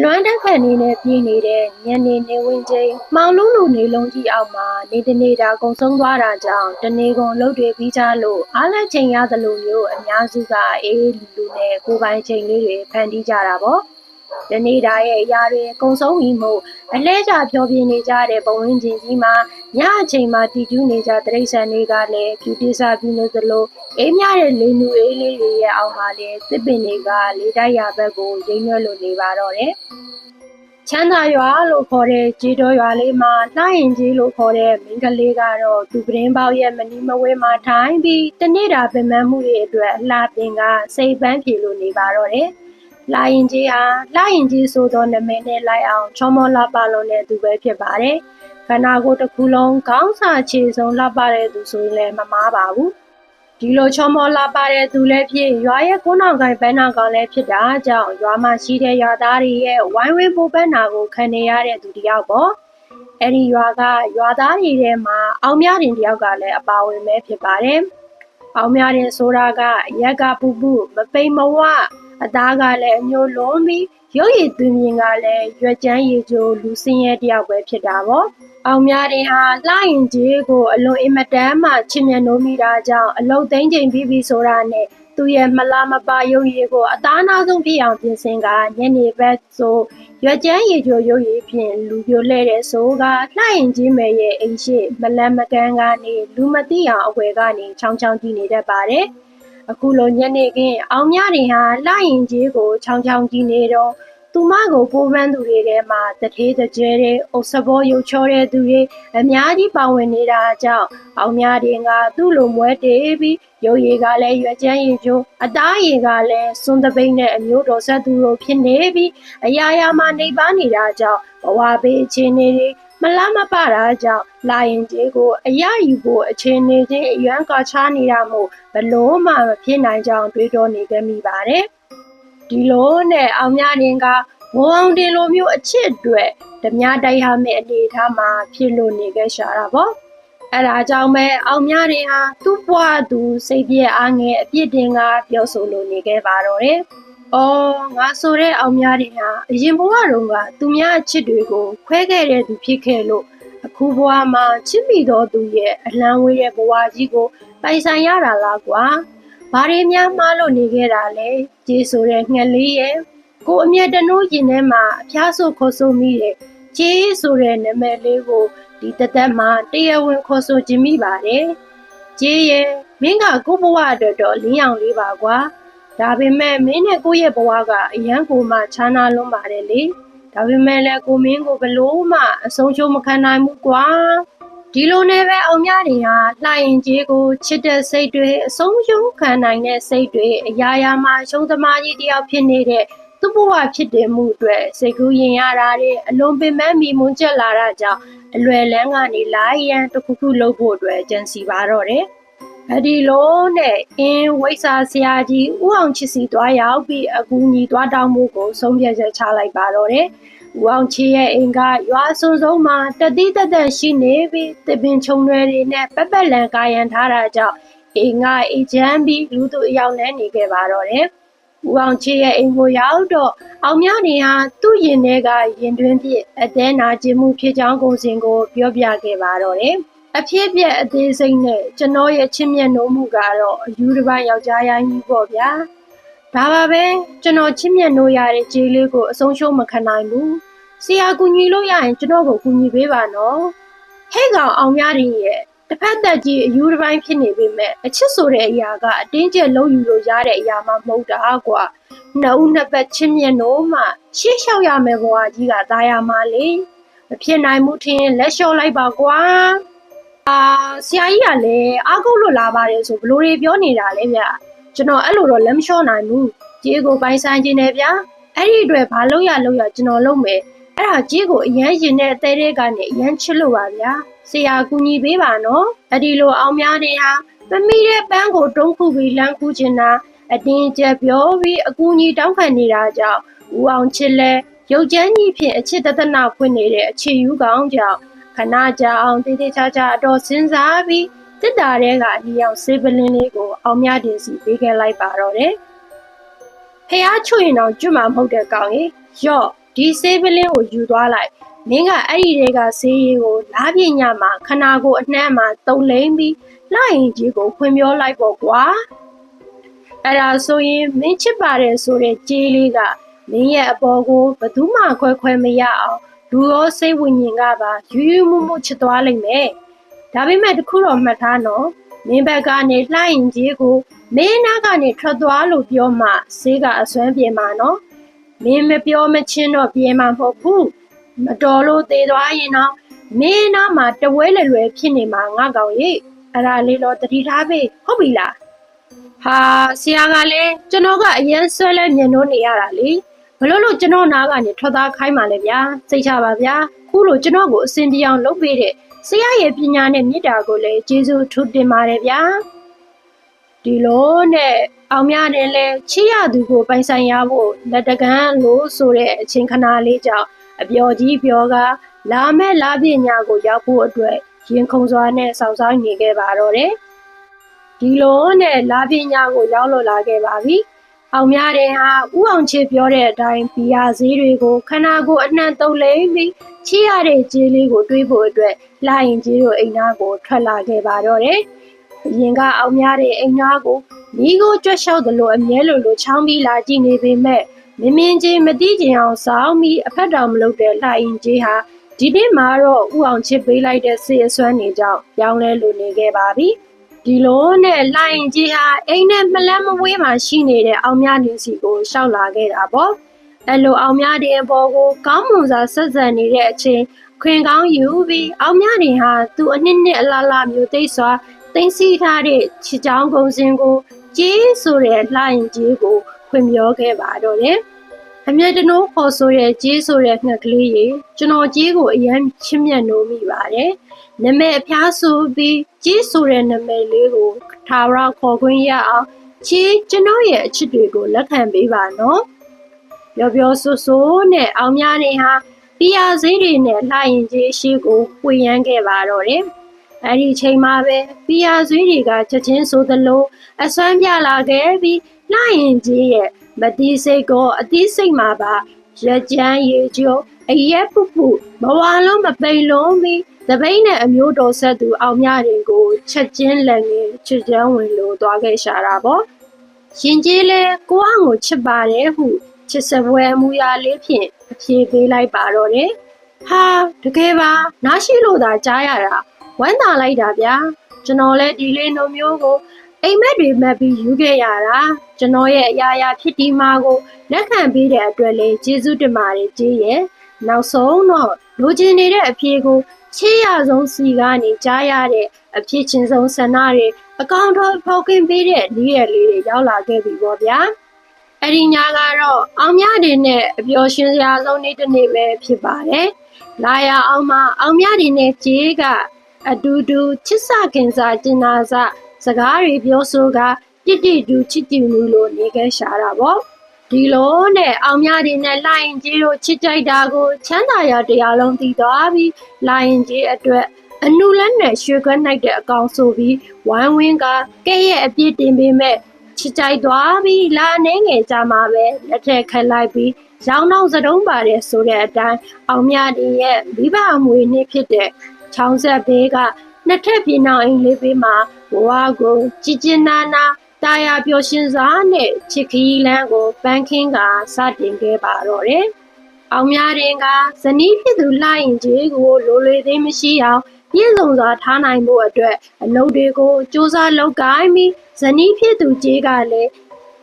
လွမ်းတက်ခတ်နေနဲ့ပြည်နေတဲ့ညနေနေဝင်ချိန်မှောင်လုံးလိုနေလုံးကြီးအောက်မှာနေတနေတာကုံဆုံးသွားတာကြောင့်တနေကုန်လှုပ်တွေပြီးကြလို့အားလက်ချိန်ရသလိုမျိုးအများစုကအေးလူလူနဲ့ကိုယ်ပိုင်ချိန်လေးတွေဖန်တီးကြတာပေါ့ တနေတာရဲ့အရာတွေကုံဆုံးပြီးမို့အလဲကျဖြောပြနေကြတဲ့ပုံရင်းချင်းကြီးမှာညအချိန်မှာတည်ကျူးနေကြတိရစ္ဆာန်တွေကလည်းပြူတိစာပြူနေသလိုအေးမြတဲ့လေနူအေးလေးတွေရဲ့အောက်မှာလည်းသစ်ပင်တွေကလေတိုက်ရာဘက်ကိုရိမ့်ရွက်လို့နေပါတော့တယ်ချမ်းသာရွာလို့ခေါ်တဲ့ကြေးတော်ရွာလေးမှာနှာရင်ကြီးလို့ခေါ်တဲ့မိန်းကလေးကတော့သူပရင်းပေါက်ရဲ့မနီမဝဲမှာထိုင်ပြီးတနေ့တာပင်ပန်းမှုတွေအတွက်အလှပင်ကစိတ်ပန်းဖြေလို့နေပါတော့တယ်။ လာရင်ကြီးဟာလာရင်ကြီးဆိုသောနာမည်နဲ့လိုက်အောင်ချောမောလှပလုံးတဲ့သူပဲဖြစ်ပါတယ်။ခန္ဓာကိုယ်တစ်ခုလုံးခေါင်းစာခြေစုံလှပတဲ့သူဆိုရင်လည်းမမားပါဘူး။ဒီလိုချောမောလာပါတဲ့သူလည်းဖြစ်ရွာရဲ့ကုန်းအောင်ကိုင်ပန်းနာကောင်လည်းဖြစ်တာကြောင့်ရွာမှာရှိတဲ့ရွာသားတွေရဲ့ဝိုင်းဝန်းပူပန်းနာကိုခံနေရတဲ့သူတစ်ယောက်ပေါ့အဲ့ဒီရွာကရွာသားတွေထဲမှာအောင်မြတင်တစ်ယောက်ကလည်းအပါဝင်ပဲဖြစ်ပါတယ်အောင်မြတင်ဆိုတာကအရက်ကပူပူမပိန်မဝ အသားကလည်းအညိုလုံးပြီးရုပ်ရည်သွင်းမြင်ကလည်းရွက်ကျန်းရည်ကြိုလူစင်းရဲ့တစ်ယောက်ပဲဖြစ်တာပေါ့အောင်များတင်ဟာလှရင်ကြီးကိုအလွန်အင်မတန်မှချစ်မြတ်နိုးမိတာကြောင့်အလုတ်သိမ်းချိန်ပြီးပြီဆိုတာနဲ့သူရဲ့မလားမပါရုပ်ရည်ကိုအသားနာဆုံးဖြစ်အောင်ပြင်ဆင်ကညနေဘက်ဆိုရွက်ကျန်းရည်ကြိုရုပ်ရည်ဖြင့်လူပြိုလဲတဲ့ဆိုကလှရင်ကြီးမယ်ရဲ့အိမ်ရှိမလန်မကန်းကနေလူမသိအောင်အဝယ်ကနေချောင်းချောင်းကြည့်နေတတ်ပါတယ် အခုလိုညနေခင်းအောင်မြတင်ဟာလှရင်ကြီးကိုချောင်းချောင်းကြည့်နေတော့သူမကိုပိုးပန်းသူတွေထဲမှာတထေးတကြဲတဲ့အုပ်စဘောရုပ်ချောတဲ့သူတွေအများကြီးပါဝင်နေတာကြောင့်အောင်များတင်ကသူ့လိုမွဲတေးပြီးရုပ်ရည်ကလည်းရွက်ကျန်းရည်ကျိုးအသားရည်ကလည်းစွန်းတပိတ်နဲ့အမျိုးတော်ဆက်သူလိုဖြစ်နေပြီးအရာရာမှာနေပါနေတာကြောင့်ဘဝဘေးအခြေအနေတွေ မလားမပတာကြောင့်လာရင်ကြီးကိုအရယူဖို့အခြေအနေချင်းအယံကချားနေတာမို့ဘလို့မှမဖြစ်နိုင်ကြောင်းတွေးတောနေကြမိပါတယ်ဒီလိုနဲ့အောင်မြတင်ကဝေါအောင်တင်လိုမျိုးအချစ်အတွက်ဓမြတိုက်ရမယ့်အနေအထားမှာဖြစ်လို့နေခဲ့ရှာတာပေါ့အဲ့ဒါကြောင့်ပဲအောင်မြတင်ဟာသူ့ဘဝသူစိတ်ပြည့်အားငယ်အပြစ်တင်ကပြောဆိုလို့နေခဲ့ပါတော့တယ်။ အော်ငါဆိုတဲ့အောင်မြတင်ဟာအရင်ဘဝတုန်းကသူများအချစ်တွေကိုခွဲခဲ့တဲ့သူဖြစ်ခဲ့လို့အခုဘဝမှာချစ်မိတော်သူရဲ့အလံဝေးတဲ့ဘဝကြီးကိုပိုင်ဆိုင်ရတာလားကွာ။ဘာတွေများမှားလို့နေခဲ့တာလဲကြေးဆိုတဲ့ငှက်လေးရဲ့ကိုအမျက်တနိုးရင်ထဲမှာအဖျားဆိုခေါ်ဆိုမိတဲ့ကြေးဆိုတဲ့နာမည်လေးကိုဒီတသက်မှာတရားဝင်ခေါ်ဆိုခြင်းမိပါတယ်ကြေးရဲ့မင်းကကိုယ့်ဘဝအတွက်တော့လင်းအောင်လေးပါကွာ ဒါပေမဲ့မင်းနဲ့ကိုယ့်ရဲ့ဘဝကအရန်ကိုမှခြားနာလွန်းပါတယ်လေဒါပေမဲ့လည်းကိုမင်းကိုဘလို့မှအဆုံးရှုံးမခံနိုင်ဘူးကွာဒီလိုနဲ့ပဲအောင်မြတင်ဟာလှရင်ကြီးကိုချစ်တဲ့စိတ်တွေအဆုံးရှုံးခံနိုင်တဲ့စိတ်တွေအရာရာမှာရှုံးသမားကြီးတယောက်ဖြစ်နေတဲ့သူ့ဘဝဖြစ်တယ်မှုအတွက်စိတ်ကူးရင်ရတာတွေအလွန်ပင်ပန်းမိမွန်းကျက်လာတာကြောင့်အလွယ်လန်းကနေလာရန်တစ်ခုခုလုပ်ဖို့အတွက်ကြံစီပါတော့တယ်။ အဒီလိုနဲ့အင်းဝိဆာဆရာကြီးဥအောင်ချစ်စီသွားရောက်ပြီးအကူညီသွားတောင်းမှုကိုဆုံးဖြတ်ချက်ချလိုက်ပါတော့တယ်။ဦးအောင်ချီရဲ့အိမ်ကရွာစုံစုံမှာတတိတသက်ရှိနေပြီးတပင်ချုံတွေတွေနဲ့ပက်ပက်လန်ကာယံထားတာကြောင့်အိမ်ကအေချမ်းပြီးလူသူအယောက်နဲ့နေခဲ့ပါတော့တယ်။ဦးအောင်ချီရဲ့အိမ်ကိုရောက်တော့အောင်မြနေဟာသူ့ရင်ထဲကရင်တွင်းပြစ်အသေးနာခြင်းမှုဖြစ်ကြောင်းကိုစဉ်ကိုပြောပြခဲ့ပါတော့တယ်။ အဖြစ်အပျက်အသေးစိတ်နဲ့ကျွန်တော်ရဲ့ချစ်မြတ်နိုးမှုကတော့အယူတစ်ပိုင်းယောက်ျားရိုင်းကြီးပေါ့ဗျာ။ဒါပါပဲကျွန်တော်ချစ်မြတ်နိုးရတဲ့ဂျေးလေးကိုအဆုံးရှုံးမခံနိုင်ဘူးဆရာကူညီလို့ရရင်ကျွန်တော်ကိုကူညီပေးပါနော်ဟဲ့ကောင်အောင်များရင်ရဲ့တစ်ဖက်သက်ကြီးအယူတစ်ပိုင်းဖြစ်နေပေမဲ့အချစ်ဆိုတဲ့အရာကအတင်းကျပ်လုံးယူလို့ရတဲ့အရာမှမဟုတ်တာကွာနှစ်ဦးနှစ်ဖက်ချစ်မြတ်နိုးမှရှေ့လျှောက်ရမယ်ဘဝကြီးကသားရမှာလေမဖြစ်နိုင်မှုထင်ရင်လက်လျှော့လိုက်ပါကွာ အာဆရာကြီးကလည်းအားကိုးလို့လာပါတယ်ဆိုဘလို့တွေပြောနေတာလဲဗျကျွန်တော်အဲ့လိုတော့လက်မလျှော့နိုင်ဘူးကြေးကိုပိုင်ဆိုင်ခြင်းနဲ့ဗျာအဲ့ဒီအတွက်ဘာလို့ရလို့ရကျွန်တော်လုပ်မယ်အဲ့ဒါကြေးကိုအရန်ရင်တဲ့အသေးသေးကနေအရန်ချစ်လို့ပါဗျာဆရာကူညီပေးပါနော်အဲ့ဒီလိုအောင်များနေဟာမမီတဲ့ပန်းကိုတုံးခုပြီးလမ်းကူးချင်တာအတင်းကျပ်ပြောပြီးအကူညီတောင်းခံနေတာကြောင့်ဦးအောင်ချစ်လဲရုပ်ချမ်းကြီးဖြင့်အချစ်တသနာဖွင့်နေတဲ့အခြေယူကောင်ကြောင့် ခဏကြာအောင်တေးသေးချာချာအတော်စဉ်းစားပြီးတစ်တာတဲ့ကအလီအောင်စေးပလင်းလေးကိုအောင်မြတင်စီပေးခဲ့လိုက်ပါတော့တယ်။ဖះချွတ်ရင်တော့ကျွတ်မှာမဟုတ်တဲ့ကောင်ကြီးရော့ဒီဆေးပလင်းကိုယူသွားလိုက်မင်းကအဲ့ဒီတွေကဆေးရည်ကိုလားပြညမှာခနာကိုအနှမ်းမှာတုံလိမ့်ပြီးလှရင်ကြီးကိုဖွင့်ပြောလိုက်ပေါ့ကွာအဲ့ဒါဆိုရင်မင်းချစ်ပါတယ်ဆိုတဲ့ကြေးလေးကမင်းရဲ့အပေါ်ကိုဘယ်သူမှခွဲခွဲမရအောင် လူရောစိတ်ဝိညာဉ်ကပါယူယူမှုမှုချစ်သွားလိမ့်မယ်ဒါပေမဲ့တခုတော့မှတ်ထားနော်မင်းဘက်ကနေလှရင်ကြီးကိုမင်းနာကနေထွက်သွားလို့ပြောမှဆေးကအစွမ်းပြေမှာနော်မင်းမပြောမချင်းတော့ပြေမှာမဟုတ်ဘူးမတော်လို့သေးသွားရင်တော့မင်းနာမှာတဝဲလွယ်လွယ်ဖြစ်နေမှာငါကောင်ရေအဲ့ဒါလေးတော့တတိထားပေးဟုတ်ပြီလားဟာဆရာကလည်းကျွန်တော်ကအရင်ဆွဲလဲမြင်လို့နေရတာလေ ဘလို့လို့ကျွန်တော်နားကနေထွက်သားခိုင်းပါလေဗျာစိတ်ချပါဗျာခုလိုကျွန်တော်ကိုအစဉ်ပြေအောင်လုပ်ပေးတဲ့ဆရာရဲ့ပညာနဲ့မေတ္တာကိုလည်းကျေးဇူးထူးတင်ပါတယ်ဗျာဒီလိုနဲ့အောင်မြနဲ့လဲချစ်ရသူကိုပိုင်ဆိုင်ရဖို့လက်တကမ်းလို့ဆိုတဲ့အချိန်ခဏလေးကြောင့်အပျော်ကြီးပြောကလာမဲ့လာပညာကိုရောက်ဖို့အတွက်ရင်ခုန်စွာနဲ့စောင့်ဆိုင်နေခဲ့ပါတော့တယ်။ဒီလိုနဲ့လာပညာကိုရောက်လို့လာခဲ့ပါပြီ။ အောင်မြတဲ့ဟာဥအောင်ချစ်ပြောတဲ့အတိုင်းဘီယာဈေးတွေကိုခန္ဓာကိုယ်အနှံ့တုံလိမ့်ပြီးချစ်ရတဲ့ကြေးလေးကိုတွေးဖို့အတွက်လာရင်ကြီးတို့အိမ်သားကိုထွက်လာခဲ့ပါတော့တယ်။အရင်ကအောင်များတဲ့အိမ်သားကိုမိကိုကြွက်လျှောက်သလိုအမြဲလိုလိုချောင်းပြီးလာကြည့်နေပေမဲ့မင်းမင်းချင်းမတိကျင်အောင်စောင်းပြီးအဖက်တော်မလုပ်တဲ့လှအင်ကြီးဟာဒီနေ့မှာတော့ဥအောင်ချစ်ပေးလိုက်တဲ့စေအစွမ်းနေကြောင်းပြောင်းလဲလိုနေခဲ့ပါပြီ ဒီလိုနဲ့လှအင်ကြီးဟာအိမ်နဲ့မလန်းမဝေးမှာရှိနေတဲ့အောင်များနေစီကိုရှောက်လာခဲ့တာပေါ့အဲ့လိုအောင်များတဲ့အပေါ်ကိုကောင်းမွန်စွာဆက်ဆံနေတဲ့အချိန်ခွင်ကောင်းယူပြီးအောင်များနေဟာသူ့အနှစ်နှစ်အလားလားမျိုးသိစွာသိမ်းဆည်းထားတဲ့ချစ်ချောင်းကုန်းစင်ကိုကြေးဆိုတဲ့လှရင်ကြေးကိုဖွင့်ပြောခဲ့ပါတော့တယ်။အမြဲတနိုးခေါ်ဆိုတဲ့ကြေးဆိုတဲ့ငှက်ကလေးရေကျွန်တော်ကြေးကိုအရင်ချစ်မြတ်နိုးမိပါတယ်။ နမဲအဖျားဆိုပြီးကြေးဆိုတဲ့နမဲလေးကိုထာဝရခေါ်ခွင့်ရအောင်ချီးကျွန်တော်ရဲ့အချစ်တွေကိုလက်ခံပေးပါနော်။ပြောပြောဆိုဆိုနဲ့အောင်များနေဟာပြာဈေးတွေနဲ့လှရင်ကြေးရှိကိုဝေရမ်းခဲ့ပါတော့တယ်။အဲ့ဒီအချိန်မှာပဲပီယာဆွေးတွေကချက်ချင်းဆိုသလိုအစွမ်းပြလာခဲ့ပြီးလှရင်ကြီးရဲ့မတိစိတ်ကိုအတိစိတ်မှာပါရက်ကြမ်းရေကျိုးအရက်ပုပုမဝါလုံးမပိန်လုံးပြီး တပိတ်နဲ့အမျိုးတော်ဆက်သူအောင်မြရင်ကိုချက်ချင်းလက်ငယ်ချစ်ချမ်းဝင်လို့သွားခဲ့ရှာတာပေါ့ရင်ကြီးလဲကိုအောင်ကိုချစ်ပါတယ်ဟုချစ်စပွဲအမူအရာလေးဖြင့်အပြေပေးလိုက်ပါတော့တယ်ဟာတကယ်ပါနားရှိလို့သာကြားရတာဝမ်းသာလိုက်တာဗျာကျွန်တော်လည်းဒီလေးနှုံမျိုးကိုအိမ်မက်တွေမက်ပြီးယူခဲ့ရတာကျွန်တော်ရဲ့အရာရာဖြစ်ဒီမာကိုလက်ခံပေးတဲ့အတွက်လည်းကျေးဇူးတင်ပါတယ်ကြီးရဲ့နောက်ဆုံးတော့လိုချင်နေတဲ့အဖြေကို ချေးရဆုံးစီကနေကြားရတဲ့အဖြစ်ချင်းဆုံးဆန္ဒတွေအကောင့်တော်ဖောက်ကင်ပေးတဲ့လေးရလေးတွေရောက်လာခဲ့ပြီပေါ့ဗျာအဲ့ဒီညကတော့အောင်မြတွေနဲ့အပျော်ရွှင်စရာဆုံးနေ့တစ်နေ့ပဲဖြစ်ပါတယ်လာရအောင်မအောင်မြတွေနဲ့ကြေးကအတူတူချစ်စခင်စားကျင်နာစစကားတွေပြောဆိုကပြစ်တိတူချစ်တူလူလိုနေခဲ့ရှာတာပေါ့ ဒီလိုနဲ့အောင်မြတွေနဲ့လိုင်ကြီးတို့ချစ်ကြိုက်တာကိုချမ်းသာရတရားလုံးသိသွားပြီးလိုင်ကြီးအတွက်အနုလက်နဲ့ရွှေခွက်နိုင်တဲ့အကောင်ဆိုပြီးဝိုင်းဝင်းကကဲ့ရဲ့အပြစ်တင်ပေးမဲ့ချစ်ကြိုက်သွားပြီးလာနေငယ်ကြမှာပဲလက်ထက်ခက်လိုက်ပြီးရောင်းတော့စတုံးပါတယ်ဆိုတဲ့အတိုင်းအောင်မြတွေရဲ့မိဘအမွေနှစ်ဖြစ်တဲ့ချောင်းဆက်ဘေးကနှစ်ထပ်ပြင်းအောင်အိမ်လေးဘေးမှာဘဝကိုကြည်ကျင်နာနာ တာယာပျော်ရွှင်စွာနဲ့ချစ်ခီးလန်းကိုပန်းခင်းကစတင်ခဲ့ပါတော့တယ်။အောင်များရင်ကဇနီးဖြစ်သူလှရင်ကြီးကိုလိုလေသေးမရှိအောင်ပြည့်စုံစွာထားနိုင်ဖို့အတွက်အလုပ်တွေကိုစ조사လုပ်ကိုင်းပြီးဇနီးဖြစ်သူကြီးကလည်း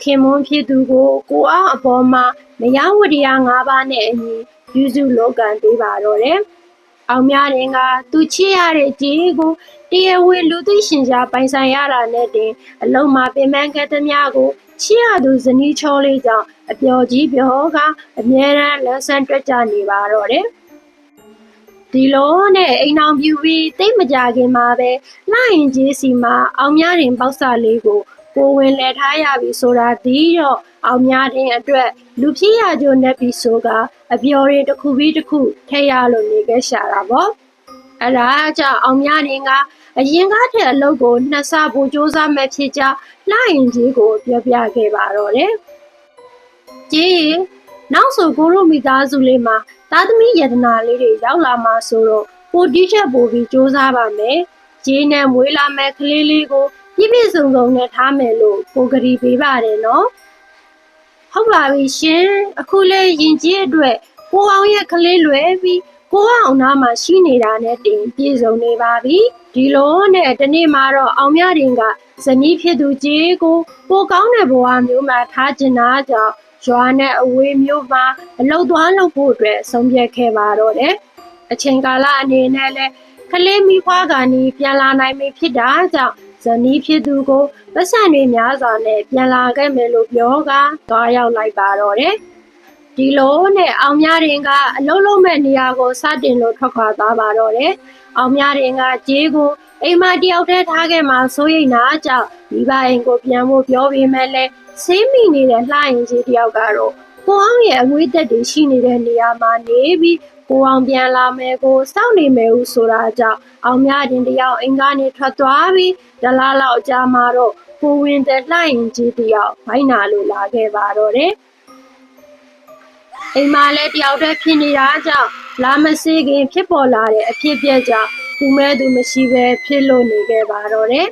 ခင်မွန်းဖြစ်သူကိုကိုအောင်အပေါ်မှာမယဝတရား၅ပါးနဲ့အညီပြုစုလုပ်ကံပေးပါတော့တယ်။ အောင်များရင်ကသူချစ်ရတဲ့ကြေးကိုတရားဝင်လူသိရှင်ကြားပိုင်ဆိုင်ရတာနဲ့တင်အလုံးမှာပင်ပန်းကက်သမျှကိုချစ်ရသူဇနီးချောလေးကြောင့်အပျော်ကြီးပျော်ကအမြဲတမ်းလန်းဆန်းတွက်ကြနေပါတော့တယ်ဒီလိုနဲ့အိမ်အောင်ပြူပြီးတိတ်မကြခင်မှာပဲလှရင်ကြီးစီမှာအောင်များရင်ပေါက်စာလေးကို ကိုဝင်လဲထားရပြီဆိုတာဒီတော့အောင်များတဲ့အတွက်လူဖြစ်ရကြုံနေပြီဆိုကအပျော်တွေတစ်ခုပြီးတစ်ခုထည့်ရလို့နေခဲ့ရှာတာပေါ့အဲ့ဒါကြောင့်အောင်များရင်ကအရင်ကထက်အလုပ်ကိုနှစ်ဆပိုစူးစမ်းမဲ့ဖြစ်ကြလှရင်ကြီးကိုပြောပြခဲ့ပါတော့တယ်ကြီးနောက်ဆိုကိုရိုမိသားစုလေးမှာသားသမီးယတနာလေးတွေရောက်လာမှာဆိုတော့ပိုတိချက်ပိုပြီးစူးစမ်းပါမယ်။ဂျင်းနဲ့မွေးလာမဲ့ကလေးလေးကို ပြည့်ပြည့်စုံစုံနဲ့ထားမယ်လို့ကိုကတိပေးပါတယ်နော်။ဟုတ်ပါပြီရှင်။အခုလဲရင်ကြီးအတွက်ကိုအောင်ရဲ့ကလေးလွယ်ပြီးကိုအောင်နားမှာရှိနေတာနဲ့တင်ပြည့်စုံနေပါပြီ။ဒီလိုနဲ့တနေ့မှာတော့အောင်မြရင်ကဇနီးဖြစ်သူကြီးကိုပိုကောင်းတဲ့ဘဝမျိုးမှာထားကျင်တာကြောင့်ရွာနဲ့အဝေးမျိုးမှာအလုတ်သွားလုပ်ဖို့အတွက်ဆုံးဖြတ်ခဲ့ပါတော့တယ်။အချိန်ကာလအနေနဲ့လည်းကလေးမိဖွားကနီးပြန်လာနိုင်ပြီဖြစ်တာကြောင့် ဇနီးဖြစ်သူကိုပတ်စံတွေများစွာနဲ့ပြန်လာခဲ့မယ်လို့ပြောကသွားရောက်လိုက်ပါတော့တယ်။ဒီလိုနဲ့အောင်မြရင်ကအလုံးလုံးမဲ့နေရာကိုစတင်လို့ထွက်ခွာသွားပါတော့တယ်။အောင်မြရင်ကကြေးကိုအိမ်မတယောက်တည်းထားခဲ့မှစိုးရိမ်တာကြောင့်မိဘအိမ်ကိုပြန်ဖို့ပြောပေမဲ့လည်းဆေးမိနေတဲ့လှရင်ကြီးတယောက်ကတော့ ကိုအောင်ရဲ့အငွေးသက်တွေရှိနေတဲ့နေရာမှာနေပြီးကိုအောင်ပြန်လာမယ်ကိုစောင့်နေမယ်ဟုဆိုတာကြောင့်အောင်မြတင်တယောက်အိမ်ကနေထွက်သွားပြီးဒလားလောက်ကြာမှတော့ကိုဝင်တဲ့လှရင်ကြီးတယောက်ဘိုင်းနာလိုလာခဲ့ပါတော့တယ်အိမ်မှာလည်းတယောက်တည်းဖြစ်နေတာကြောင့်လာမစေးခင်ဖြစ်ပေါ်လာတဲ့အဖြစ်အပျက်ကြောင့်သူမဲသူမရှိပဲဖြစ်လို့နေခဲ့ပါတော့တယ်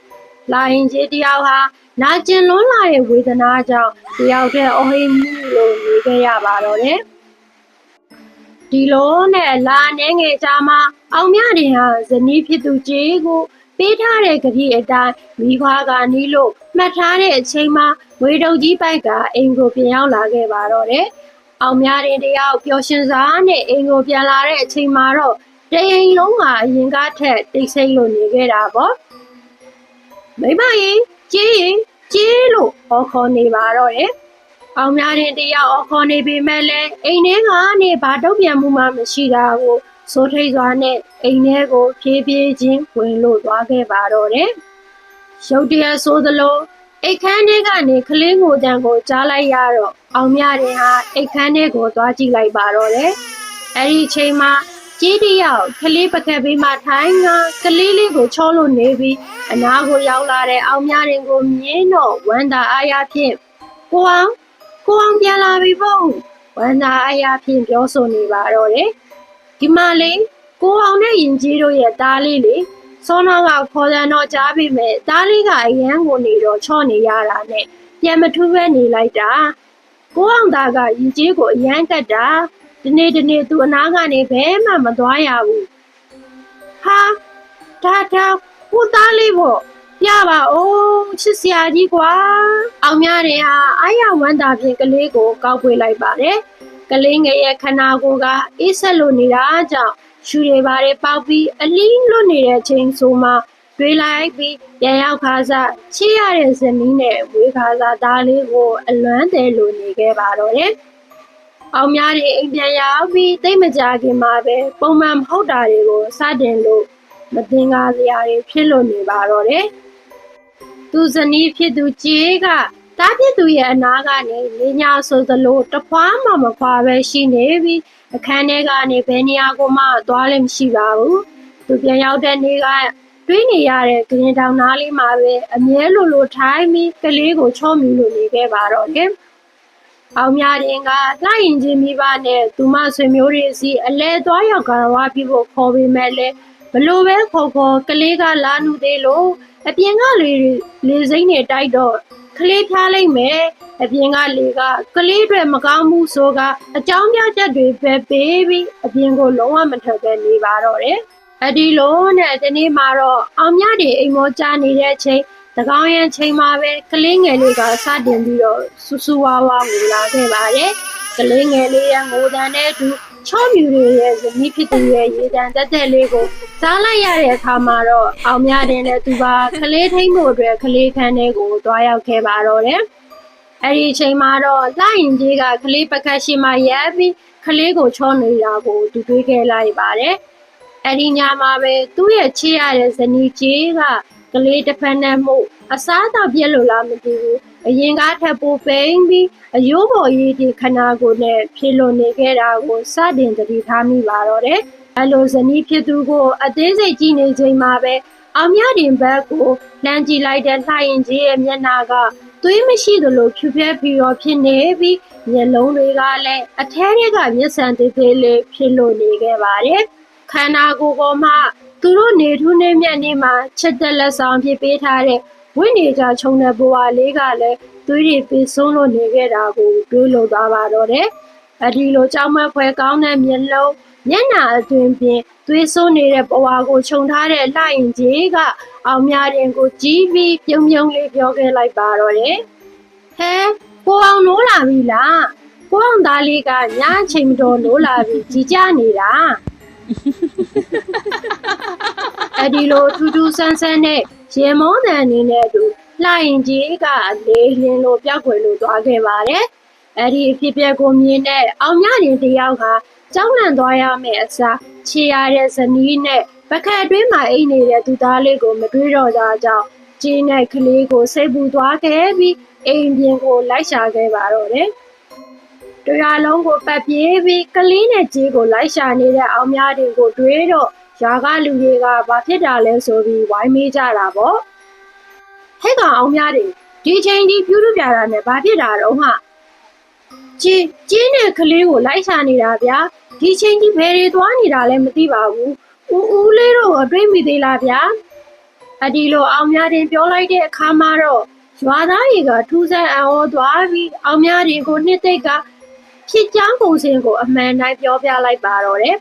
။လာရင်ကြီးတယောက်ဟာ နာကျင်လွန်းလာတဲ့ဝေဒနာကြောင့်တယောက်တည်းအဟိမီလို့နေခဲ့ရပါတော့တယ်။ဒီလိုနဲ့လာနေငယ်ကြမှာအောင်မြတင်ဟာဇနီးဖြစ်သူကြီးကိုပေးထားတဲ့ဂတိအတိုင်းမိခွားကနီးလို့မှတ်ထားတဲ့အချိန်မှာဝေတုံကြီးပိုက်ကအိမ်ကိုပြန်ရောက်လာခဲ့ပါတော့တယ်။အောင်မြတင်တယောက်ပျော်ရွှင်စွာနဲ့အိမ်ကိုပြန်လာတဲ့အချိန်မှာတော့တရင်လုံးကအရင်ကထက်တိတ်ဆိတ်လို့နေခဲ့တာပေါ့မိမရင် ကြေးရင်ကြေးလို့ဟောခေါ်နေပါတော့တယ်အောင်များတဲ့တယောက်အခေါ်နေပေမဲ့လည်းအိမ်ထဲကနေဘာတော့ပြန်မှုမှမရှိတာကိုစိုးထိတ်စွာနဲ့အိမ်ထဲကိုဖြည်းဖြည်းချင်းဝင်လို့သွားခဲ့ပါတော့တယ်ရုတ်တရက်ဆိုသလိုအိတ်ခမ်းထဲကနေကလေးငိုတံကိုကြားလိုက်ရတော့အောင်မြတဲ့ဟာအိတ်ခမ်းထဲကိုသွားကြည့်လိုက်ပါတော့တယ်အဲ့ဒီအချိန်မှာ ကြီးတယောက်ကလေးပကက်ပေးမှထိုင်းကကလေးလေးကိုချောလို့နေပြီးအနာကိုရောက်လာတဲ့အောင်မြရင်ကိုမြင်းတော့ဝမ်းသာအားရဖြင့်ကိုအောင်ကိုအောင်ပြန်လာပြီပေါ့ဝမ်းသာအားရဖြင့်ပြောဆိုနေပါတော့တယ်ဒီမှာလေကိုအောင်နဲ့ရင်ကြီးတို့ရဲ့သားလေးလေစောနာကခေါ်တယ်တော့ကြားပြီမဲ့သားလေးကအရန်ကိုနေတော့ချော့နေရတာနဲ့ပြန်မထူးပဲနေလိုက်တာကိုအောင်သားကရင်ကြီးကိုအရန်ကတ်တာ ဒီနေ့ဒီနေ့သူအနာကနေဘဲမှမသွားရဘူးဟာဒါဒါကိုသားလေးပေါ့ပြပါဦးချစ်စရာကြီးကွာအောင်များတယ်ဟာအာရဝမ်းသာဖြင့်ကလေးကိုကောက်ပွေလိုက်ပါတယ်ကလေးငယ်ရဲ့ခနာကိုကအေးဆက်လို့နေတာကြောင့်ရှူတွေပါတယ်ပေါက်ပြီးအလင်းလွတ်နေတဲ့ချိန်ဆိုမှတွေးလိုက်ပြီးပြန်ရောက်ခါစားချစ်ရတဲ့ဇနီးနဲ့ဝေးခါစားသားလေးကိုအလွမ်းတယ်လို့နေခဲ့ပါတော့တယ် အောင်များတဲ့အိမ်ပြန်ရောက်ပြီးတိတ်မကြခင်မှာပဲပုံမှန်မဟုတ်တာတွေကိုစတင်လို့မတင်ကားစရာတွေဖြစ်လို့နေပါတော့တယ်။သူဇနီးဖြစ်သူကြေးကတားဖြစ်သူရဲ့အနာကနေလေညာဆိုသလိုတဖွားမှမခွာပဲရှိနေပြီးအခန်းထဲကနေဘယ်နေရာကိုမှသွားလည်းမရှိပါဘူး။သူပြန်ရောက်တဲ့နေ့ကတွေးနေရတဲ့ဂရင်တောင်သားလေးမှာပဲအမြဲလိုလိုထိုင်းပြီးကလေးကိုချော့မိလို့နေခဲ့ပါတော့တယ်။ အောင်မြတင်ကလှရင်ချင်းမိဘနဲ့သူမဆွေမျိုးတွေစီအလဲသွားရောက်ကာဝါပြဖို့ခေါ်ပေမဲ့လည်းဘလို့ပဲခေါ်ခေါ်ကလေးကလာနုသေးလို့အပြင်ကလေလေစိမ့်နေတိုက်တော့ကလေးဖျားလိုက်မယ်အပြင်ကလေကကလေးတွေမကောင်းမှုဆိုကအကြောင်းပြချက်တွေပဲပေးပြီးအပြင်ကိုလုံးဝမထွက်ပဲနေပါတော့တယ်အဒီလိုနဲ့ဒီနေ့မှာတော့အောင်မြတွေအိမ်မောကြနေတဲ့အချိန်တကော င်ရန်ချိန်မှာပဲကလေးငယ်လေးကစတင်ပြီးတော့ဆူဆူဝါဝါငိုလာခဲ့ပါတယ်။ကလေးငယ်လေးရဲ့ငိုတန်တဲ့အတူချောမြူတွေရဲ့ဇနီးဖြစ်သူရဲ့ရေတံတက်တက်လေးကိုစားလိုက်ရတဲ့အခါမှာတော့အောင်မြတင်တဲ့သူပါကလေးထိမ့်ဖို့အတွက်ကလေးခန်းလေးကိုတွားရောက်ခဲ့ပါတော့တယ်။အဲ့ဒီအချိန်မှာတော့လှရင်ကြီးကကလေးပကတ်ရှိမှရပ်ပြီးကလေးကိုချောနေတာကိုသူတွေးခဲ့လိုက်ပါတယ်။အဲ့ဒီညမှာပဲသူ့ရဲ့ချစ်ရတဲ့ဇနီးကြီးက ကလေးတစ်ဖက်နဲ့မှုအစားအသောက်ပြက်လို့လားမသိဘူးအရင်ကထပ်ပိုပိန်ပြီးအယိုးပေါ်ရည်ဒီခနာကိုနဲ့ဖြစ်လို့နေခဲ့တာကိုစတင်တတိထားမိပါတော့တယ်အလိုဇနီးဖြစ်သူကို အသေးစိတ်ကြည့်နေချိန်မှာပဲအောင်မြတင်ဘက်ကိုလမ်းကြည့်လိုက်တဲ့လှရင်ကြီးရဲ့မျက်နှာကသွေးမရှိသလိုဖြူဖြဲပြီးတော့ဖြစ်နေပြီးမျက်လုံးတွေကလည်းအထဲတွေကမျက်စံသေးသေးလေးဖြစ်လို့နေခဲ့ပါတယ်ခန္ဓာကိုယ်ပေါ်မှာ သူတို့နေထူးနေမြတ်နေမှာချက်တက်လက်ဆောင်ဖြစ်ပေးထားတဲ့ဝိနေကြခြုံတဲ့ဘဝလေးကလည်းသွေးတွေပင်ဆုံးလို့နေခဲ့တာကိုတွေးလို့သွားပါတော့တယ်အဒီလိုကြောက်မက်ဖွယ်ကောင်းတဲ့မျက်လုံးမျက်နှာအတွင်ပြင်သွေးဆိုးနေတဲ့ဘဝကိုခြုံထားတဲ့လှရင်ကြီးကအောင်မြရင်ကိုကြီးပြီးပြုံပြုံလေးပြောခဲ့လိုက်ပါတော့တယ်ဟဲကိုအောင်နိုးလာပြီလားကိုအောင်သားလေးကညအချိန်မတော်နိုးလာပြီကြီးကြနေတာ အဒီလိုထူးထူးဆန်းဆန်းနဲ့ရေမောတန်အနေနဲ့အတူလှရင်ကြီးကလေးလင်းလို့ပြောက်ွယ်လို့သွားခဲ့ပါတယ်။အဲ့ဒီအဖြစ်အပျက်ကိုမြင်တဲ့အောင်မြရင်တယောက်ကကြောက်လန့်သွားရမယ့်အစားခြေရတဲ့ဇနီးနဲ့ပကတ်အတွင်းမှာအိတ်နေတဲ့သူသားလေးကိုမတွေးတော့ကြကြောင်းကြီးနဲ့ကလေးကိုစိတ်ပူသွားခဲ့ပြီးအိမ်ပြင်ကိုလိုက်ရှာခဲ့ပါတော့တယ်။ တရားလုံးကိုပတ်ပြေးပြီးကလေးနဲ့ကြီးကိုလိုက်ရှာနေတဲ့အောင်များတွေကိုတွေးတော့ရွာကလူတွေကဘာဖြစ်တာလဲဆိုပြီးဝိုင်းမေးကြတာပေါ့ဟဲ့ကောင်အောင်များတွေဒီချိန်ဒီပြူးတူပြတာနဲ့ဘာဖြစ်တာတော့ဟာကြီးကြီးနဲ့ကလေးကိုလိုက်ရှာနေတာဗျာဒီချိန်ဒီဘယ်တွေသွားနေတာလဲမသိပါဘူးဦးဦးလေးတော့အတွေးမိသေးလားဗျာအဒီလိုအောင်များတင်ပြောလိုက်တဲ့အခါမှာတော့ရွာသားတွေကထူးဆန်းအံ့ဩသွားပြီးအောင်များတွေကိုနှစ်သိက်က ဖြစ်ကြောင်းပုံစံကို အမှန်တိုင်းပြောပြလိုက်ပါတော့တယ်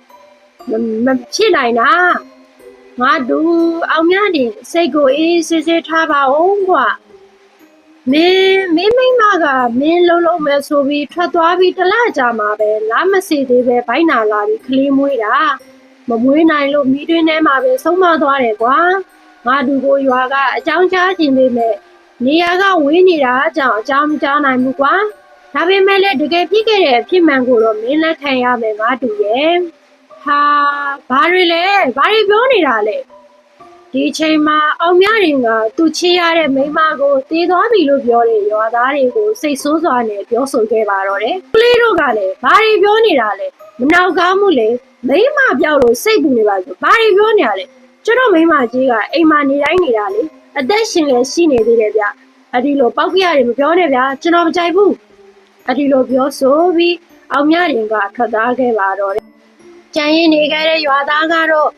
မမဖြစ်နိုင်တာငါတို့အောင်မြတင်စိတ်ကိုအေးဆေးဆေးထားပါဦးကွာမင်းမင်းမိမကမင်းလုံးလုံးမဲ့ဆိုပြီးထွက်သွားပြီးတစ်လကြာမှာပဲလာမစီသေးပဲဘိုင်းနာလာပြီးကလေးမွေးတာမမွေးနိုင်လို့မိတွင်းထဲမှာပဲဆုံးမသွားတယ်ကွာငါတို့ကိုရွာကအကြောင်းကြားခြင်းပေမဲ့နေရာကဝေးနေတာအကြောင်းအကြောင်းမကြားနိုင်ဘူးကွာ ဒါပေမဲ့လည်းတကယ်ဖြစ်ခဲ့တဲ့အဖြစ်မှန်ကိုတော့မင်းလက်ခံရမယ်ငါတူရဲ့ဟာဘာတွေလဲဘာတွေပြောနေတာလဲဒီချိန်မှာအောင်မြရင်ကသူချေရတဲ့မိန်းမကိုတေးသွားပြီလို့ပြောတဲ့ရွာသားတွေကိုစိတ်ဆိုးစွာနဲ့ပြောဆိုခဲ့ပါတော့တယ်ကလေးတို့ကလည်းဘာတွေပြောနေတာလဲမနောက်ကားမှုလေမိန်းမပြောက်လို့စိတ်ပူနေပါဆိုဘာတွေပြောနေရလဲကျွန်တော်မိန်းမကြီးကအိမ်မှာနေတိုင်းနေတာလေအသက်ရှင်လည်းရှိနေသေးတယ်ဗျအဒီလိုပောက်ပြရတယ်မပြောနဲ့ဗျာကျွန်တော်မကြိုက်ဘူး အဒီလိုပြောဆိုပြီးအောင်မြရင်ကထွက်သားခဲ့ပါတော့တယ်။ကြံရင်နေခဲ့တဲ့ရွာသားကတော့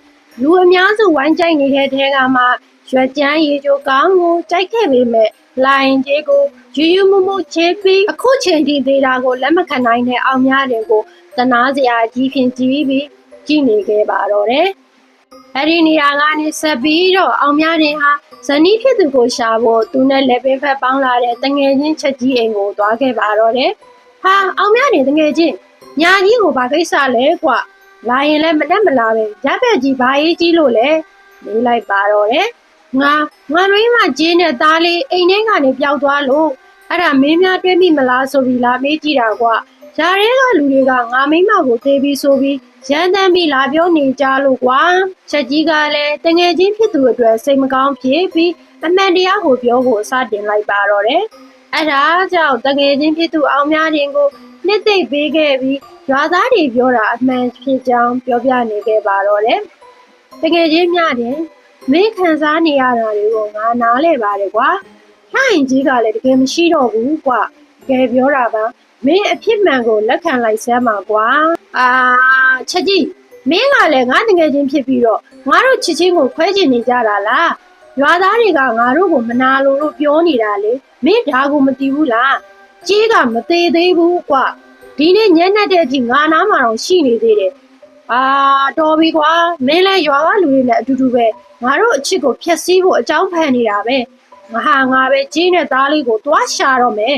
လူအများစုဝိုင်းကြိုက်နေတဲ့ထဲကမှရွက်ကြမ်းရေချိုကောင်းကိုကြိုက်ခဲ့ပေမဲ့လိုင်ကြီးကိုယူယူမမှုချေပြီးအခုချိန်ထိသေးတာကိုလက်မခံနိုင်တဲ့အောင်မြရင်ကိုတနာစရာကြီးဖြင့်ကြည့်ပြီးကြည့်နေခဲ့ပါတော့တယ်။ အဲ့ဒီနေရာကနေဆက်ပြီးတော့အောင်မြတင်ဟာဇနီးဖြစ်သူကိုရှာဖို့သူနဲ့လက်ပင်ဖက်ပေါင်းလာတဲ့တငယ်ချင်းချက်ကြီးအိမ်ကိုသွားခဲ့ပါတော့တယ်။ဟာအောင်မြတင်တငယ်ချင်းညာကြီးကိုဘာကိစ္စလဲကွာ။လာရင်လည်းမတက်မလာပဲရပ်ပက်ကြီးဘာရေးကြီးလို့လဲ။လေးလိုက်ပါတော့တယ်။ငါငါရင်းမကျင်းတဲ့သားလေးအိမ်ထဲကနေပျောက်သွားလို့အဲ့ဒါမင်းများတွေးမိမလားဆိုပြီးလာမေးကြည့်တာကွာ။ဂျားရဲကလူတွေကငါမိမကိုသေးပြီးဆိုပြီး ရန်တမ်းပြီးလာပြောနေကြလို့ကွာချက်ကြီးကလည်းတငယ်ချင်းဖြစ်သူအတွက်စိတ်မကောင်းဖြစ်ပြီးအမှန်တရားကိုပြောဖို့စတင်လိုက်ပါတော့တယ်အဲ့ဒါကြောင့်တငယ်ချင်းဖြစ်သူအောင်များတင်ကိုနှစ်သိမ့်ပေးခဲ့ပြီးရွာသားတွေပြောတာအမှန်ဖြစ်ကြောင်းပြောပြနေခဲ့ပါတော့တယ်တငယ်ချင်းများတင်မင်းခံစားနေရတာတွေကိုငါနားလဲပါတယ်ကွာလှရင်ကြီးကလည်းတကယ်မရှိတော့ဘူးကွာတကယ်ပြောတာပါ မင်းအဖြစ်မှန်ကိုလက်ခံလိုက်စမ်းပါကွာအာချက်ကြီးမင်းကလည်းငါတငယ်ချင်းဖြစ်ပြီးတော့ငါတို့ချစ်ချင်းကိုခွဲချင်နေကြတာလားရွာသားတွေကငါတို့ကိုမနာလို့လို့ပြောနေတာလေမင်းဒါကိုမသိဘူးလားကြီးကမသေးသေးဘူးကွာဒီနေ့ညနေတဲ့အထိငါနားမှာတော့ရှိနေသေးတယ်အာတော်ပြီကွာမင်းလည်းရွာကလူတွေနဲ့အတူတူပဲငါတို့အချစ်ကိုဖျက်ဆီးဖို့အကြောင်းဖန်နေတာပဲငါဟာငါပဲကြီးနဲ့သားလေးကိုတွားရှာတော့မယ်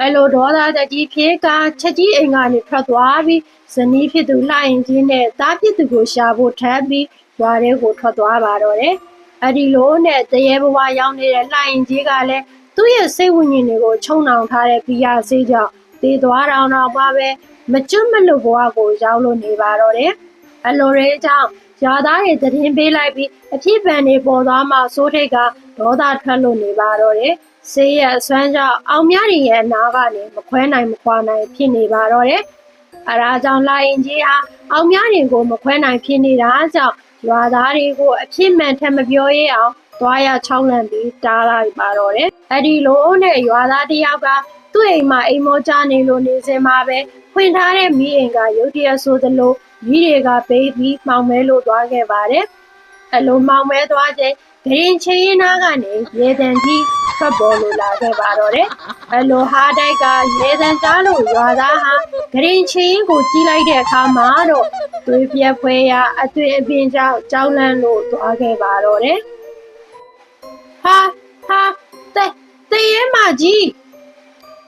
အဲ့လိုဒေါသတကြီးဖြစ်ကချက်ကြီးအိမ်ကနေထွက်သွားပြီးဇနီးဖြစ်သူလှရင်ကြီးနဲ့သားဖြစ်သူကိုရှာဖို့ထပ်ပြီးရွာထဲကိုထွက်သွားပါတော့တယ်။အဲ့ဒီလိုနဲ့တရေဘဝရောက်နေတဲ့လှရင်ကြီးကလည်းသူ့ရဲ့စိတ်ဝိညာဉ်တွေကိုခြုံနှောင်ထားတဲ့ဘီယာဆေးကြောင့်တည်သွားတောင်တော့မှပဲမကျွတ်မလွတ်ဘဝကိုရောက်လို့နေပါတော့တယ်။အဲ့လိုတွေကြောင့်ရွာသားတွေတည်င်းပေးလိုက်ပြီးအဖြစ်ပန်တွေပေါ်သွားမှစိုးထိတ်ကဒေါသထွက်လို့နေပါတော့တယ်။ ဆေးရအစွမ်းကြောင့်အောင်မြရင်ရဲ့အနာကနေမခွဲနိုင်မခွာနိုင်ဖြစ်နေပါတော့တယ်။အဲဒါကြောင့်လာရင်ကြီးဟာအောင်မြရင်ကိုမခွဲနိုင်ဖြစ်နေတာကြောင့်ရွာသားတွေကိုအဖြစ်မှန်ထက်မပြောရအောင်သွားရချောင်းလန့်ပြီးတားလိုက်ပါတော့တယ်အဲ့ဒီလိုနဲ့ရွာသားတစ်ယောက်ကသူ့အိမ်မှာအိမ်မောကြနေလို့နေစင်မှာပဲဖွင့်ထားတဲ့မိအိမ်ကရုတ်တရက်ဆိုသလိုမိတွေကပေးပြီးမှောင်မဲလို့သွားခဲ့ပါတယ်အလိုမှောင်မဲသွားခြင်းဂရင်ချရင်နာကနေရေတံကြီး ထွက်ပေါ်လို့လာခဲ့ပါတော့တယ်အလိုဟာတိုက်ကရေတံကြားလို့ရွာသားဟာဂရင်ချရင်ကိုကြီးလိုက်တဲ့အခါမှာတော့သွေးပြက်ဖွဲရအသွင်အပြင်ကြောင့်ကြောက်လန့်လို့သွားခဲ့ပါတော့တယ်ဟာဟာတဲ့တဲ့ရဲမကြီး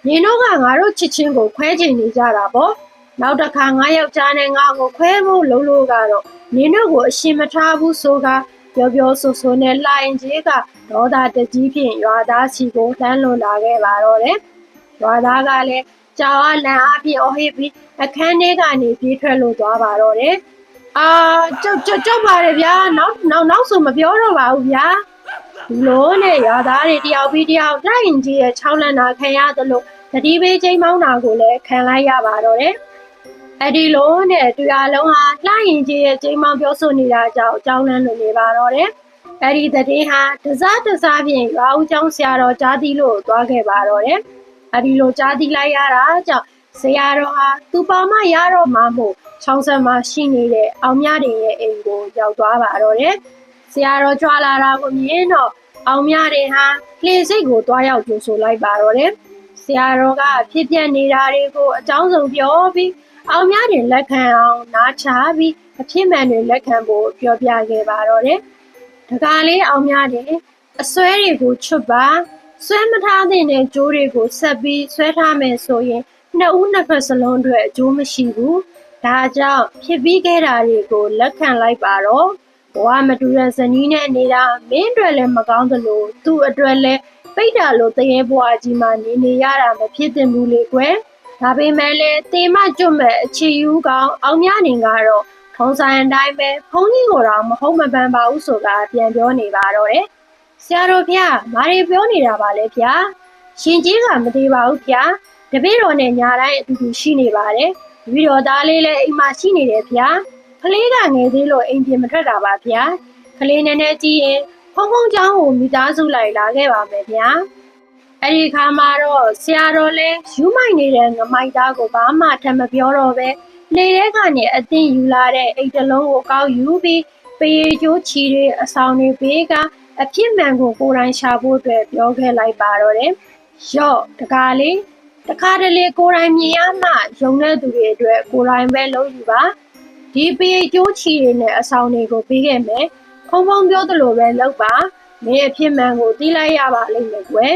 နင်တို့ကငါတို့ချစ်ချင်းကိုခွဲချင်နေကြတာပေါ့နောက်တစ်ခါငါယောက်ျားနဲ့ငါ့ကိုခွဲဖို့လုံးလို့ကတော့နင်တို့ကိုအရှင်မထားဘူးဆိုက ပြောပြောဆိုဆိုနဲ့လှိုင်ကြီးကဒေါသတကြီးဖြင့်ရွာသားစီကိုလှမ်းလွန်လာခဲ့ပါတော့တယ်။ရွာသားကလည်းကြောင်အားလန်အားဖြင့်အဟိပြီးအခန်းထဲကနေပြေးထွက်လို့သွားပါတော့တယ်။အာကြောက်ကြောက်ကြောက်ပါတယ်ဗျာနောက်နောက်နောက်ဆိုမပြောတော့ပါဘူးဗျာ။ဒီလိုနဲ့ရွာသားတွေတယောက်ပြီးတယောက်လှိုင်ကြီးရဲ့ချောင်းလန့်တာခံရသလိုတတိပေးချိန်မောင်းတာကိုလည်းခံလိုက်ရပါတော့တယ်။ အဲ့ဒီလိုနဲ့တရားလုံးဟာလှိုင်းကြီးရဲ့ချိန်မောင်းပြောဆိုနေတာကြောင့်အကြောင်းလန်းလို့နေပါတော့တယ်။အဲ့ဒီတည်ဟာတစားတစားဖြင့်ရွာဦးကျောင်းဆရာတော်ကြားသိလို့သွားခဲ့ပါတော့တယ်။အဲ့ဒီလိုကြားသိလိုက်ရတာကြောင့်ဆရာတော်ဟာသူပါမရတော့မှမို့ချောင်းဆက်မှာရှိနေတဲ့အောင်မြတင်ရဲ့အိမ်ကိုရောက်သွားပါတော့တယ်။ဆရာတော်ကြွာလာတာကိုမြင်တော့အောင်မြတင်ဟာလှေစိတ်ကိုတွားရောက်ကြိုဆိုလိုက်ပါတော့တယ်။ဆရာတော်ကဖြစ်ပြနေတာတွေကိုအကြောင်းစုံပြောပြီး အောင်များတွင်လက်ခံအောင်နားချပြီးအဖြစ်မှန်တွင်လက်ခံဖို့ပြောပြခဲ့ပါတော့တယ်။ဒကာလေးအောင်များတွင်အစွဲတွေကိုချွတ်ပါဆွဲမထားတဲ့ကြိုးတွေကိုဆက်ပြီးဆွဲထားမယ်ဆိုရင်နှစ်ဦးနှစ်ဖက်စလုံးအတွက်အကျိုးမရှိဘူး။ဒါကြောင့်ဖြစ်ပြီးခဲ့တာတွေကိုလက်ခံလိုက်ပါတော့။ဘဝမတူတဲ့ဇနီးနဲ့နေတာမင်းအတွက်လည်းမကောင်းသလိုသူ့အတွက်လည်းပိတ်တာလို့တရေဘွားကြီးမှနေနေရတာမဖြစ်သင့်ဘူးလေကွယ်။ ဒါပေမဲ့လည်းတေမကျွတ်မဲ့အခြေယူကောင်အောင်မြနေကတော့ထုံးဆိုင်အတိုင်းပဲဖုန်းကြီးကိုတော့မဟုတ်မပန်းပါဘူးဆိုတာပြန်ပြောနေပါတော့တယ်။ဆရာတော်ဖျားမာရီပြောနေတာပါလေဖျား။ရှင်ကြီးကမသေးပါဘူးဖျား။တပည့်တော်နဲ့ညာတိုင်းအတူတူရှိနေပါတယ်။တပည့်တော်သားလေးလည်းအိမ်မှာရှိနေတယ်ဖျား။ကလေးကငယ်သေးလို့အိမ်ပြင်မထွက်တာပါဖျား။ကလေးနည်းနည်းကြီးရင်ဖုန်းဖုန်းချောင်းကိုမိသားစုလိုက်လာခဲ့ပါမယ်ဗျာ။ အဲ့ဒီခါမှာတော့ဆရာတော်လဲယူမိုက်နေတဲ့ငမိုက်သားကိုဘာမှထပ်မပြောတော့ပဲလေထဲကနေအသင်းယူလာတဲ့အိတ်တလုံးကိုကောက်ယူပြီးပေကျိုးချီတွေအဆောင်တွေဘေးကအဖြစ်မှန်ကိုကိုယ်တိုင်ရှာဖို့အတွက်ပြောခဲ့လိုက်ပါတော့တယ်။ရော့တကားလေးတခါတလေကိုယ်တိုင်မြင်ရမှယုံတဲ့သူတွေအတွက်ကိုယ်တိုင်ပဲလုပ်ယူပါဒီပေကျိုးချီတွေနဲ့အဆောင်တွေကိုပေးခဲ့မယ်ဖုံဖုံပြောသလိုပဲလုပ်ပါမင်းအဖြစ်မှန်ကိုသိလိုက်ရပါလိမ့်မယ်ကွယ်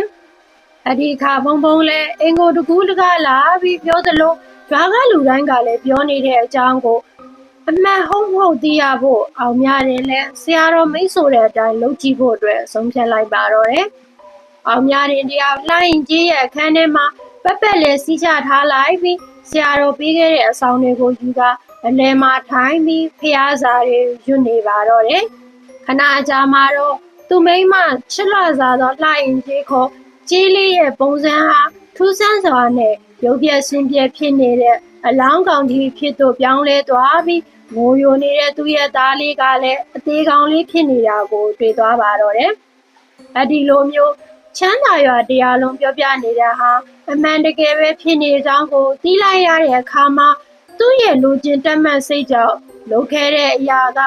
အဒီခါဖုံဖုံလဲအင်ကိုတကူးတကားလာပြီးပြောသလိုရွာကလူတိုင်းကလည်းပြောနေတဲ့အကြောင်းကိုအမှန်ဟုတ်ဟုတ်သိရဖို့အောင်များတယ်လဲဆရာတော်မိတ်ဆိုတဲ့အတိုင်းလုပ်ကြည့်ဖို့အတွက်ဆုံးဖြတ်လိုက်ပါတော့တယ်အောင်များတဲ့တရားလှိုင်းကြီးရဲ့အခန်းထဲမှာပက်ပက်လဲစီးချထားလိုက်ပြီးဆရာတော်ပေးခဲ့တဲ့အဆောင်တွေကိုယူကအလဲမှာထိုင်ပြီးဖျားစာတွေရွတ်နေပါတော့တယ်ခဏကြာမှတော့သူမိမချစ်လာစားသောလှိုင်းကြီးခေါ် ကြီးလေးရဲ့ပုံစံဟာထူးဆန်းစွာနဲ့ရုပ်ပြက်ဆင်းပြက်ဖြစ်နေတဲ့အလောင်းကောင်ကြီးဖြစ်သို့ပြောင်းလဲသွားပြီးငိုယိုနေတဲ့သူရဲ့သားလေးကလည်းအသေးကောင်လေးဖြစ်နေတာကိုတွေ့သွားပါတော့တယ်။အဒီလိုမျိုးချမ်းသာရွာတရားလုံးပြောပြနေတဲ့ဟာအမှန်တကယ်ပဲဖြစ်နေကြောင်းကိုသိလိုက်ရတဲ့အခါမှာသူ့ရဲ့လူချင်းတက်မှတ်စိတ်ကြောင့်လုပ်ခဲ့တဲ့အရာက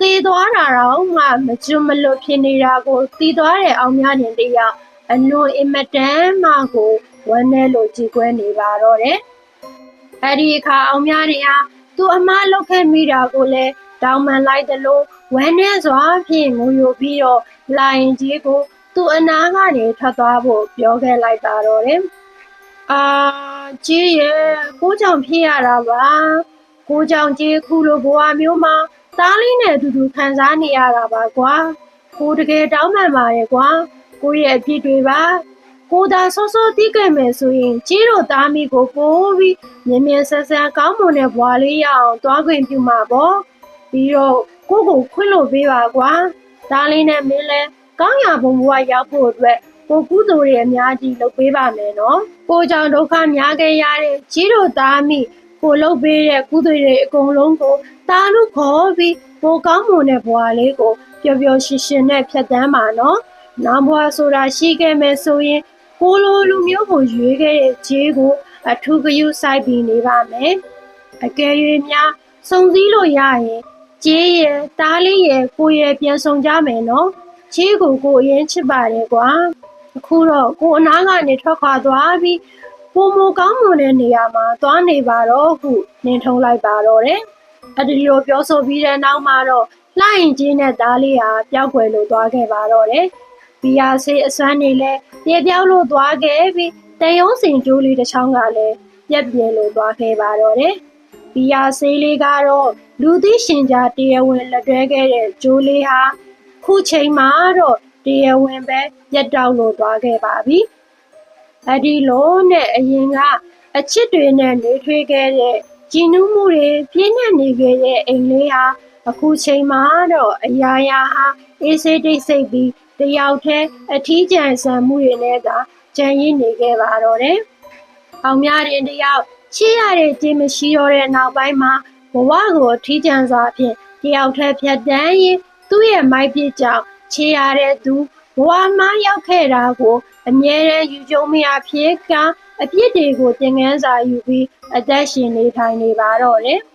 သေသွားတာတော့မှမကျွမလွတ်ဖြစ်နေတာကိုသိသွားတဲ့အောင်များနေတရား အလွန်အင်မတန်မှကိုဝမ်းနဲ့လို့ကြည်ကွဲနေပါတော့တယ်။အဲဒီအခါအောင်များနေဟာသူအမားလုတ်ခဲ့မိတာကိုလည်းတောင်းပန်လိုက်သလိုဝမ်းနဲ့စွာဖြင့်ငိုယိုပြီးတော့လိုင်ကြီးကိုသူ့အနာကနေထွက်သွားဖို့ပြောခဲ့လိုက်ပါတော့တယ်။အာကြီးရဲ့ကိုကြောင့်ဖြစ်ရတာပါ။ကိုကြောင့်ကြီးခုလိုဘဝမျိုးမှာသားလေးနဲ့အတူတူခံစားနေရတာပါကွာ။ကိုတကယ်တောင်းပန်ပါတယ်ကွာ။ ကိုရဲ့အဖြစ်တွေပါကိုသာစောစောတီးခဲ့မယ်ဆိုရင်ကြီးတို့သားမိကိုပိုးပြီးမြင်မြင်ဆန်းဆန်းကောင်းမွန်တဲ့ဘွားလေးရအောင်တွားခွင့်ပြုမှာပေါ့ပြီးတော့ကိုကိုခွင့်လို့ပေးပါကွာသားလေးနဲ့မင်းလဲကောင်းရာဘုံဘွားရောက်ဖို့အတွက်ကိုကုသိုလ်တွေအများကြီးလုပ်ပေးပါမယ်နော်ကိုကြောင့်ဒုက္ခများခဲ့ရတဲ့ကြီးတို့သားမိကိုလုပ်ပေးတဲ့ကုသိုလ်တွေအကုန်လုံးကိုတာလို့ခေါ်ပြီးကိုကောင်းမွန်တဲ့ဘွားလေးကိုပျော်ပျော်ရွှင်ရွှင်နဲ့ဖြတ်တန်းပါနော်။ နောင်ဘွားဆိုတာရှိခဲ့မယ်ဆိုရင်ကိုလိုလူမျိုးကိုရွေးခဲ့တဲ့ခြေကို အထူးဂရုစိုက်ပြီးနေပါမယ်။အကယ်၍များစုံစည်းလို့ရရင်ကျေးရဲ့တားလေးရဲ့ကိုယ်ရဲ့ပြန်ဆောင်ကြမယ်နော်။ခြေကိုကိုအရင်ချစ်ပါတယ်ကွာ။အခုတော့ကိုအနာကနေထွက်ခွာသွားပြီးပုံမကောင်းမွန်တဲ့နေရာမှာသွားနေပါတော့ဟုနင်ထုံးလိုက်ပါတော့တယ်။အဲဒီလိုပြောဆိုပြီးတဲ့နောက်မှာတော့လှရင်ကြီးနဲ့သားလေးဟာပျောက်ကွယ်လို့သွားခဲ့ပါတော့တယ်။ ဘီယာဆေးအစွမ်းနေလဲပြေပြောင်းလို့သွားခဲ့ပြီးတန်ရုံးစင်ကျိုးလေးတစ်ချောင်းကလည်းပြက်ပြဲလို့သွားခဲ့ပါတော့တယ်။ဘီယာဆေးလေးကတော့လူသိရှင်ကြားတရားဝင်လက်တွဲခဲ့တဲ့ကျိုးလေးဟာခုချိန်မှာတော့တရားဝင်ပဲပြက်တောက်လို့သွားခဲ့ပါပြီ။အဒီလိုနဲ့အရင်ကအချစ်တွေနဲ့နေထွေးခဲ့တဲ့ကြည်နူးမှုတွေပြင်းထန်နေခဲ့တဲ့အိမ်လေးဟာအခုချိန်မှာတော့အရာရာဟာအေးစိတ်တိတ်ဆိတ်ပြီး တယောက်တည်းအထီးကျန်ဆန်မှုတွေနဲ့ကကြံရည်နေခဲ့ပါတော့တယ်။အောင်များတဲ့တယောက်ချစ်ရတဲ့ခြင်းမရှိတော့တဲ့နောက်ပိုင်းမှာဘဝကိုအထီးကျန်စွာဖြင့်တယောက်တည်းဖြတ်တန်းရင်သူ့ရဲ့မိုက်ပြစ်ကြောင့်ချစ်ရတဲ့သူဘဝမှာရောက်ခဲ့တာကိုအမြဲတမ်းယူကြုံမရဖြစ်ကအပြစ်တွေကိုသင်ခန်းစာယူပြီးအသက်ရှင်နေထိုင်နေပါတော့တယ်။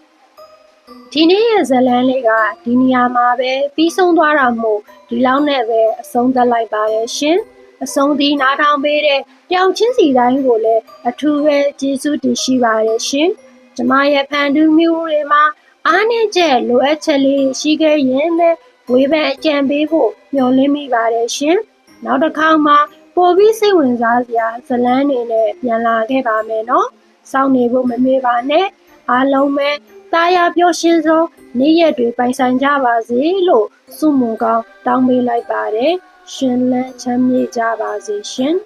ဒီနေ့ရဲ့ဇတ်လန်းလေးကဒီနေရာမှာပဲပြီးဆုံးသွားတာမို့ဒီလောက်နဲ့ပဲအဆုံးသတ်လိုက်ပါရဲ့ရှင်အဆုံးသီးနားထောင်ပေးတဲ့တယောက်ချင်းစီတိုင်းကိုလည်းအထူးပဲကျေးဇူးတင်ရှိပါတယ်ရှင်ကျမရဲ့ဖန်တူးမျိုးတွေမှာအားနည်းချက်လိုအပ်ချက်လေးတွေရှိခဲ့ရင်လည်းဝေဖန်အကြံပေးဖို့မျှော်လင့်မိပါတယ်ရှင်နောက်တစ်ခါမှပိုပြီးစိတ်ဝင်စားစရာဇတ်လန်းတွေနဲ့ပြန်လာခဲ့ပါမယ်နော်စောင့်နေဖို့မမေ့ပါနဲ့အားလုံးပဲ တာယာပျော်ရွှင်စွာနေ့ရက်တွေပိုင်ဆိုင်ကြပါစေလို့ဆုမွန်ကောင်းတောင်းပေးလိုက်ပါတယ်ရှင်လန်းချမ်းမြေ့ကြပါစေရှင်